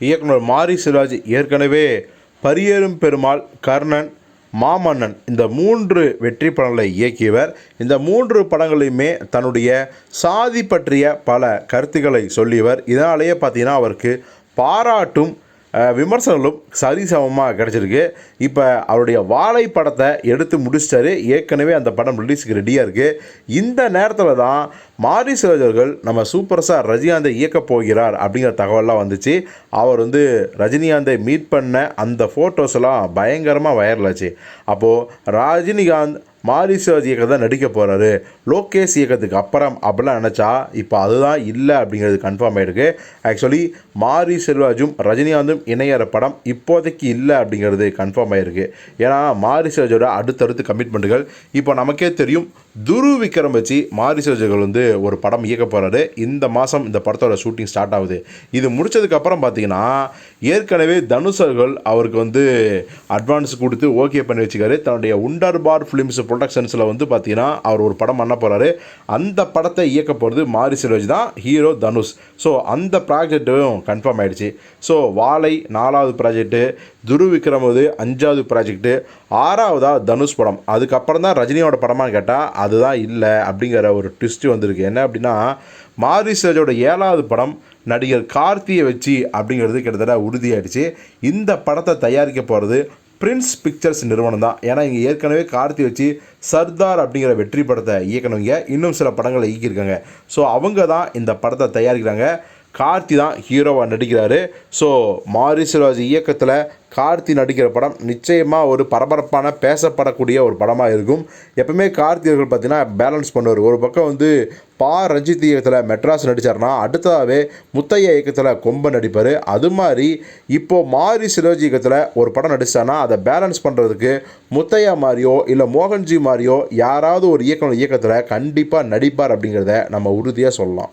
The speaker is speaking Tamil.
இயக்குனர் மாரி சிராஜ் ஏற்கனவே பரியேறும் பெருமாள் கர்ணன் மாமன்னன் இந்த மூன்று வெற்றி படங்களை இயக்கியவர். இந்த மூன்று படங்களையுமே தன்னுடைய சாதி பற்றிய பல கருத்துக்களை சொல்லியவர். இதனாலேயே பார்த்தீங்கன்னா அவருக்கு பாராட்டும் விமர்சனங்களும் சரிசமமாக கிடச்சிருக்கு. இப்போ அவருடைய வாழை படத்தை எடுத்து முடிச்சிட்டாரு. ஏற்கனவே அந்த படம் ரிலீஸுக்கு ரெடியாக இருக்குது இந்த நேரத்தில் தான் மாரி சிவஜர்கள் நம்ம சூப்பர் ஸ்டார் ரஜினிகாந்தை இயக்கப் போகிறார் அப்படிங்கிற தகவல்லாம் வந்துச்சு. அவர் வந்து ரஜினிகாந்தை மீட் பண்ண அந்த ஃபோட்டோஸ் எல்லாம் பயங்கரமாக வைரல் ஆச்சு. அப்போது ரஜினிகாந்த் மாரி சிவாஜி இயக்கத்தை தான் நடிக்க போகிறாரு லோகேஷ் இயக்கத்துக்கு அப்புறம் அப்படிலாம் நினச்சா இப்போ அதுதான் இல்லை அப்படிங்கிறது கன்ஃபார்ம் ஆகிருக்கு ஆக்சுவலி மாரி செல்வாஜும் ரஜினிகாந்தும் இணையற படம் இப்போதைக்கு இல்லை அப்படிங்கிறது கன்ஃபார்ம் ஆகிருக்கு ஏன்னா மாரி செல்வாஜோட அடுத்தடுத்து கமிட்மெண்ட்டுகள் இப்போ நமக்கே தெரியும் துரு விக்ரம் வச்சு மாரி செல்வாஜர்கள் வந்து ஒரு படம் இயக்க போகிறாரு இந்த மாதம் இந்த படத்தோட ஷூட்டிங் ஸ்டார்ட் ஆகுது. இது முடிச்சதுக்கப்புறம் பார்த்தீங்கன்னா ஏற்கனவே தனுஷர்கள் அவருக்கு வந்து அட்வான்ஸ் கொடுத்து ஓகே பண்ணி வச்சுக்காரு. தன்னுடைய உண்டர் பார் ஃபிலிம்ஸ் ப்ரொடக்ஷன்ஸில் வந்து பார்த்தீங்கன்னா அவர் ஒரு படம் பண்ண போகிறாரு அந்த படத்தை இயக்க போகிறது மாரி செல்வஜ் தான் ஹீரோ தனுஷ். ஸோ அந்த ப்ராஜெக்ட்டும் கன்ஃபார்ம் ஆகிடுச்சு ஸோ வாழை நாலாவது ப்ராஜெக்ட்டு துரு விக்ரம் வந்து அஞ்சாவது ப்ராஜெக்ட்டு ஆறாவதாக தனுஷ் படம். அதுக்கப்புறம் தான் ரஜினியோட படமான்னு கேட்டால் அதுதான் இல்லை அப்படிங்கிற ஒரு ட்விஸ்ட்டு வந்திருக்கு. என்ன அப்படின்னா மாரி ஏழாவது படம் நடிகர் கார்த்தியை வச்சு அப்படிங்கிறது கிட்டத்தட்ட உறுதியாயிடுச்சு. இந்த படத்தை தயாரிக்க போகிறது பிரின்ஸ் பிக்சர்ஸ் நிறுவனம் தான். ஏன்னா இங்கே ஏற்கனவே கார்த்தி வச்சு சர்தார் அப்படிங்கிற வெற்றி படத்தை இயக்கணுங்க. இன்னும் சில படங்களை இயக்கியிருக்காங்க. ஸோ அவங்க தான் இந்த படத்தை தயாரிக்கிறாங்க. கார்த்தி தான் ஹீரோவாக நடிக்கிறாரு. ஸோ மாரி சிவாஜி இயக்கத்தில் கார்த்தி நடிக்கிற படம் நிச்சயமாக ஒரு பரபரப்பான பேசப்படக்கூடிய ஒரு படமாக இருக்கும். எப்பவுமே கார்த்தி அவர்கள் பார்த்தீங்கன்னா பேலன்ஸ் பண்ணுவார். ஒரு பக்கம் வந்து பா. ரஞ்சித் இயக்கத்தில் மெட்ராஸ் நடித்தார்னா அடுத்ததாகவே முத்தையா இயக்கத்தில் கொம்பை நடிப்பார். அது மாதிரி இப்போது மாரி சிரோஜி இயக்கத்தில் ஒரு படம் நடித்தானா அதை பேலன்ஸ் பண்ணுறதுக்கு முத்தையா மாதிரியோ இல்லை மோகன்ஜி மாதிரியோ யாராவது ஒரு இயக்கம் இயக்கத்தில் கண்டிப்பாக நடிப்பார் அப்படிங்கிறத நம்ம உறுதியாக சொல்லலாம்.